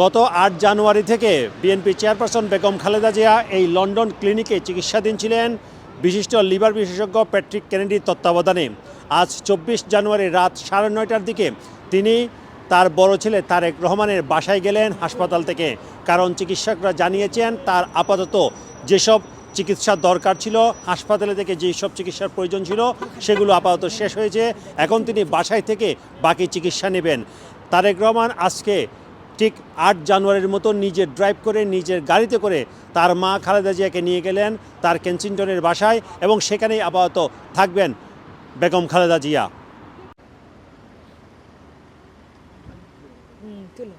গত আট জানুয়ারি থেকে বিএনপি চেয়ারপারসন বেগম খালেদা জিয়া এই লন্ডন ক্লিনিকে চিকিৎসাধীন ছিলেন বিশিষ্ট লিভার বিশেষজ্ঞ প্যাট্রিক কেনেডির তত্ত্বাবধানে। আজ চব্বিশ জানুয়ারি রাত সাড়ে নয়টার দিকে তিনি তার বড় ছেলে তারেক রহমানের বাসায় গেলেন হাসপাতাল থেকে। কারণ চিকিৎসকরা জানিয়েছেন, তার আপাতত যেসব চিকিৎসার দরকার ছিল, হাসপাতালে থেকে যেই সব চিকিৎসার প্রয়োজন ছিল, সেগুলো আপাতত শেষ হয়েছে। এখন তিনি বাসায় থেকে বাকি চিকিৎসা নেবেন। তারেক রহমান আজকে ঠিক আট জানুয়ারির মতো নিজে ড্রাইভ করে নিজের গাড়িতে করে তার মা খালেদা জিয়াকে নিয়ে গেলেন তার কেনসিংটনের বাসায় এবং সেখানেই আপাতত থাকবেন বেগম খালেদা জিয়া। হুম তুলো।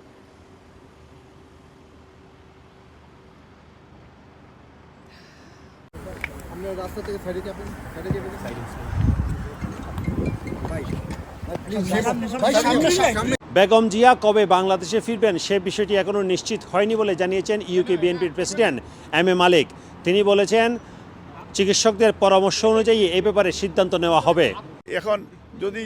আপনার রাস্তা থেকে সাইডে যাবেন সাইডে যাবেন ভাই ভাই সামনে। সামনে। বেগম জিয়া কবে বাংলাদেশে ফিরবেন সে বিষয়টি এখনও নিশ্চিত হয়নি বলে জানিয়েছেন ইউকে বিএনপির প্রেসিডেন্ট এম এ মালিক তিনি বলেছেন, চিকিৎসকদের পরামর্শ অনুযায়ী এ ব্যাপারে সিদ্ধান্ত নেওয়া হবে। এখন যদি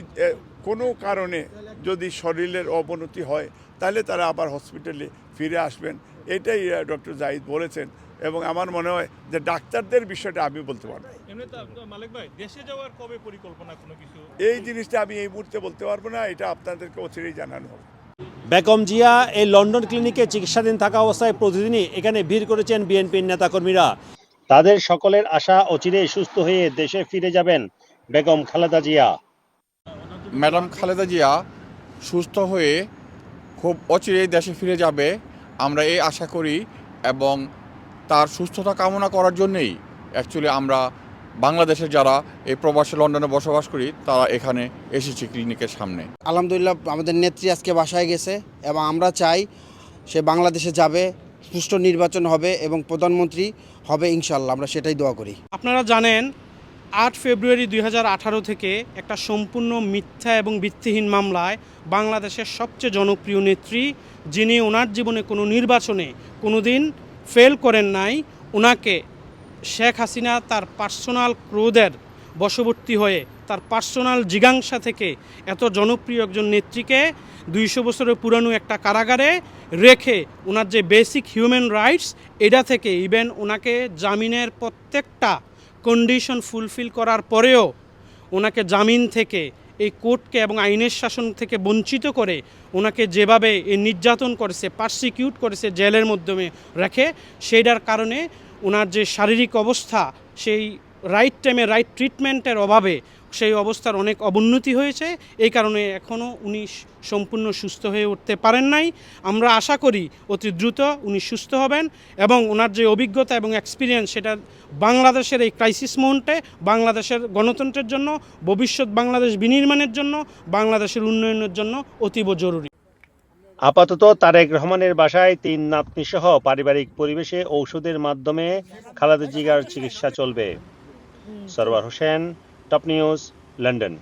কোনো কারণে যদি শরীরের অবনতি হয়, তাহলে তারা আবার হসপিটালে ফিরে আসবেন। এটাই ডক্টর জাহিদ বলেছেন। এবং আমার মনে হয় যে ডাক্তারদের বিষয়টা আমি বলতে পারব। এমনিতে ভাই দেশে যাওয়ার কবে পরিকল্পনা কোনো কিছু? এই জিনিসটা আমি এই মুহূর্তে বলতে পারব না এটা আপনাদেরকে অচিরেই জানানো হবে। বেগম জিয়া এই লন্ডন ক্লিনিকে চিকিৎসাধীন থাকা অবস্থায় প্রতিদিনই এখানে ভিড় করেছেন বিএনপির নেতাকর্মীরা। তাদের সকলের আশা অচিরেই সুস্থ হয়ে দেশে ফিরে যাবেন বেগম খালেদা জিয়া। ম্যাডাম খালেদা জিয়া সুস্থ হয়ে খুব অচিরেই দেশে ফিরে যাবে আমরা এই আশা করি এবং তার সুস্থতা কামনা করার জন্যেই অ্যাকচুয়ালি আমরা বাংলাদেশের যারা এই প্রবাসী লন্ডনে বসবাস করি তারা এখানে এসেছি ক্লিনিকের সামনে। আলহামদুলিল্লাহ আমাদের নেত্রী আজকে বাসায় গেছে এবং আমরা চাই সে বাংলাদেশে যাবে সুষ্ঠু নির্বাচন হবে এবং প্রধানমন্ত্রী হবে ইনশাল্লাহ আমরা সেটাই দোয়া করি। আপনারা জানেন আট ফেব্রুয়ারি দুই হাজার আঠারো থেকে একটা সম্পূর্ণ মিথ্যা এবং ভিত্তিহীন মামলায় বাংলাদেশের সবচেয়ে জনপ্রিয় নেত্রী যিনি ওনার জীবনে কোনো নির্বাচনে কোনো দিন ফেল করেন নাই ওনাকে শেখ হাসিনা তার পার্সোনাল ক্রোধের বশবর্তী হয়ে, তার পার্সোনাল জিজ্ঞাসা থেকে এত জনপ্রিয় একজন নেত্রীকে দুইশো বছরের পুরানো একটা কারাগারে রেখে ওনার যে বেসিক হিউম্যান রাইটস এটা থেকে ইভেন ওনাকে জামিনের প্রত্যেকটা কন্ডিশন ফুলফিল করার পরেও ওনাকে জামিন থেকে এই কোর্টকে এবং আইনের শাসন থেকে বঞ্চিত করে ওনাকে যেভাবে নির্যাতন করেছে পার্সিকিউট করেছে জেলের মাধ্যমে রাখে, সেইটার কারণে ওনার যে শারীরিক অবস্থা, সেই রাইট টাইমে রাইট ট্রিটমেন্টের অভাবে সেই অবস্থার অনেক অবনতি হয়েছে। এই কারণে এখনও উনি সম্পূর্ণ সুস্থ হয়ে উঠতে পারেন নাই। আমরা আশা করি অতি দ্রুত উনি সুস্থ হবেন এবং ওনার যে অভিজ্ঞতা এবং এক্সপিরিয়েন্স সেটা বাংলাদেশের এই ক্রাইসিস মুহূর্তে, বাংলাদেশের গণতন্ত্রের জন্য, ভবিষ্যৎ বাংলাদেশ বিনির্মাণের জন্য, বাংলাদেশের উন্নয়নের জন্য অতীব জরুরি। আপাতত তারেক রহমানের বাসায় তিন নাতনি সহ পারিবারিক পরিবেশে ঔষধের মাধ্যমে খালাদা জিগার চিকিৎসা চলবে। Sarwar Hossain Top News, London.